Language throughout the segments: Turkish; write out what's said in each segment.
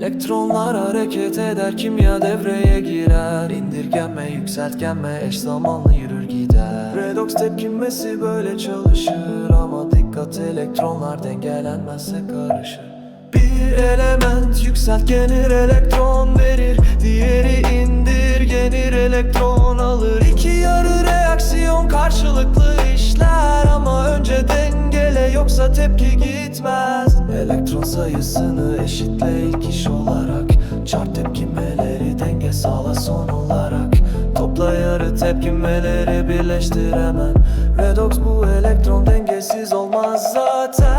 Elektronlar hareket eder kimya devreye girer. İndirgenme yükseltgenme eş zamanlı yürür gider. Redox tepkimesi böyle çalışır Ama dikkat elektronlar dengelenmezse karışır. Bir element yükseltgenir elektron verir Diğeri indirgenir elektron yoksa tepki gitmez. Elektron sayısını eşitle ilk iş olarak. Çarp tepkimeleri denge sağla son olarak. Topla yarı tepkimeleri birleştir hemen. Redox bu elektron dengesiz olmaz zaten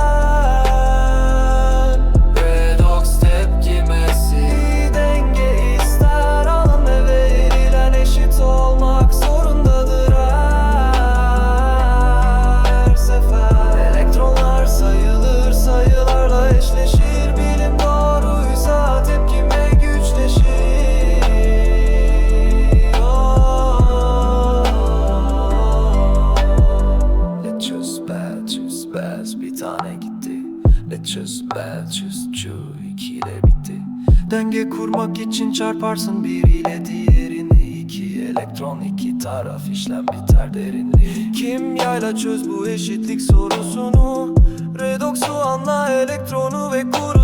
Let's bad, just de bitti. Denge kurmak için çarparsın bir ile diğerini. İki Elektron iki taraf işlem biter derinliği. Kimyayla çöz bu eşitlik sorusunu? Redoxu anla elektronu ve kurusunu